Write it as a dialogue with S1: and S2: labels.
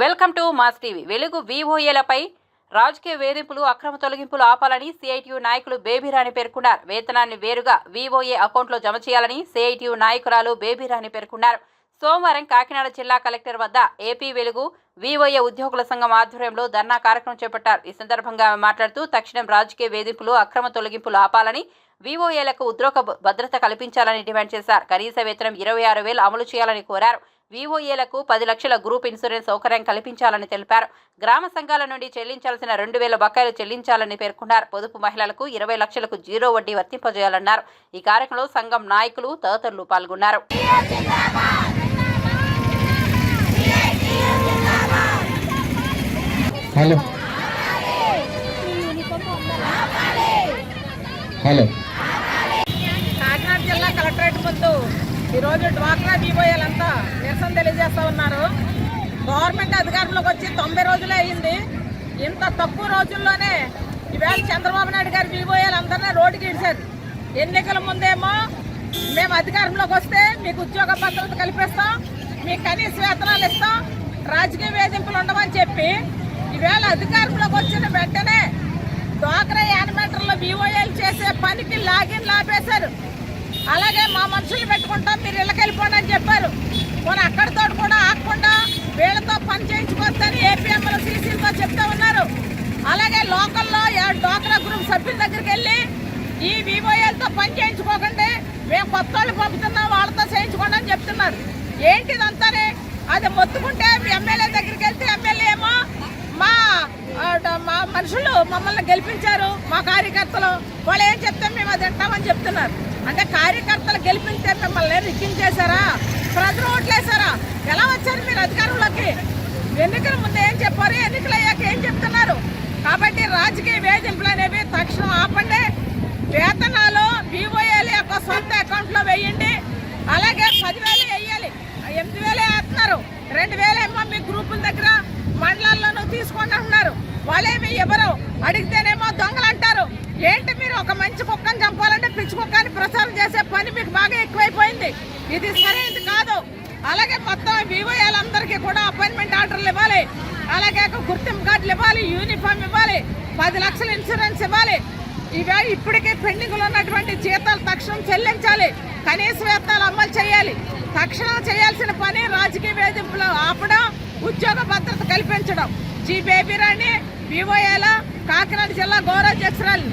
S1: Welcome to mass TV. వెలుగు వివోఏలపై రాజకీయ వేధింపులు అక్రమ తొలగింపులు ఆపాలని సిఐటియు నాయకులు బేబీరాణి పేర్కొన్నారు. వేతనాన్ని వేరుగా వీఓఏ అకౌంట్లో జమ చేయాలని సిఐటియు నాయకురాలు బేబీరాణి పేర్కొన్నారు. సోమవారం కాకినాడ జిల్లా కలెక్టర్ వద్ద ఏపీ వెలుగు వివోఏ ఉద్యోగుల సంఘం ఆధ్వర్యంలో ధర్నా కార్యక్రమం చేపట్టారు. ఈ సందర్భంగా ఆమె మాట్లాడుతూ తక్షణం రాజకీయ వేధింపులు అక్రమ తొలగింపులు ఆపాలని వివోఏలకు ఉద్యోగ భద్రత కల్పించాలని డిమాండ్ చేశారు. కనీస వేతనం ఇరవై ఆరు వేలు అమలు చేయాలని కోరారు. వివోఏలకు పది లక్షల గ్రూప్ ఇన్సూరెన్స్ సౌకర్యం కల్పించాలని తెలిపారు. గ్రామ సంఘాల నుండి చెల్లించాల్సిన రెండు వేల బకాయిలు చెల్లించాలని పేర్కొన్నారు. పొదుపు మహిళలకు ఇరవై లక్షలకు జీరో వడ్డీ వర్తింపజేయాలన్నారు. ఈ కార్యక్రమంలో సంఘం నాయకులు తదితరులు పాల్గొన్నారు.
S2: హలో. హలో.
S3: కాకినాడ జిల్లా కలెక్టరేట్ ముందు ఈరోజు డ్వాక్రా బీబోయాలంతా నిరసన తెలియజేస్తా ఉన్నారు. గవర్నమెంట్ అధికారంలోకి వచ్చి తొంభై రోజులే అయింది. ఇంత తక్కువ రోజుల్లోనే ఈవేళ చంద్రబాబు నాయుడు గారు బీబోయాలందరినీ రోడ్డుకి ఇడిచారు. ఎన్నికల ముందేమో మేము అధికారంలోకి వస్తే మీకు ఉద్యోగ భద్రత కల్పిస్తాం మీకు కనీస వేతనాలు ఇస్తాం రాజకీయ వేధింపులు ఉండవని చెప్పి ఈవేళ అధికారంలోకి వచ్చిన వెంటనే డ్వాక్రా యానిమేటర్లో బీఓఎల్ చేసే పనికి లాగిన్ లాపేశారు. అలాగే మా మనుషులు పెట్టుకుంటాం మీరు ఇళ్ళకి వెళ్ళిపోండి అని చెప్పారు. మన అక్కడితో కూడా ఆగకుండా వీళ్ళతో పని చేయించుకోవచ్చని ఏపీఎంలో సీసీలతో చెప్తా ఉన్నారు. అలాగే లోకల్లో డోక్రా డ్వాక్రా గ్రూప్ సభ్యుల దగ్గరికి వెళ్ళి ఈ బీఓఎల్తో పని చేయించుకోకండి మేము కొత్త వాళ్ళు పంపుతున్నాం వాళ్ళతో చేయించుకోండి అని చెప్తున్నారు. ఏంటిదంతానే? అది మొత్తుకుంటే ఎమ్మెల్యే దగ్గరికి వెళ్తే ఎమ్మెల్యే ఏమో మా మా మనుషులు మమ్మల్ని గెలిపించారు. మా కార్యకర్తలు వాళ్ళు ఏం చెప్తే మేము అది తింటామని చెప్తున్నారు. అంటే కార్యకర్తలు గెలిపిస్తే మిమ్మల్ని రిక్కించేశారా ప్రజలు ఓట్లేశారా? ఎలా వచ్చారు మీరు అధికారంలోకి? ఎన్నికల ముందు ఏం చెప్పారు? ఎన్నికలు అయ్యాక ఏం చెప్తున్నారు? కాబట్టి రాజకీయ వేధింపులు అనేవి తక్షణం ఆపండి. వేతనాలు బీఓఏల యొక్క సొంత అకౌంట్లో వేయండి. అలాగే పదివేల ప్రచారం చేసే పని మీకు బాగా ఎక్కువైపోయింది. ఇది సరైనది కాదు. అలాగే మొత్తం వివోఏలందరికీ కూడా అపాయింట్మెంట్ ఆర్డర్లు ఇవ్వాలి. అలాగే ఒక గుర్తింపు కార్డులు ఇవ్వాలి యూనిఫామ్ ఇవ్వాలి పది లక్షల ఇన్సూరెన్స్ ఇవ్వాలి. ఇవే ఇప్పటికే పెండింగ్లో ఉన్నటువంటి జీతాలు తక్షణం చెల్లించాలి. కనీస వేతనాలు అమలు చేయాలి. తక్షణం చేయాల్సిన పని రాజకీయ వేధింపులు ఆపడం ఉద్యోగ భద్రత కల్పించడం. జీ బేబీరాణి వివోఏల కాకినాడ జిల్లా గౌరవాధ్యక్షురాలు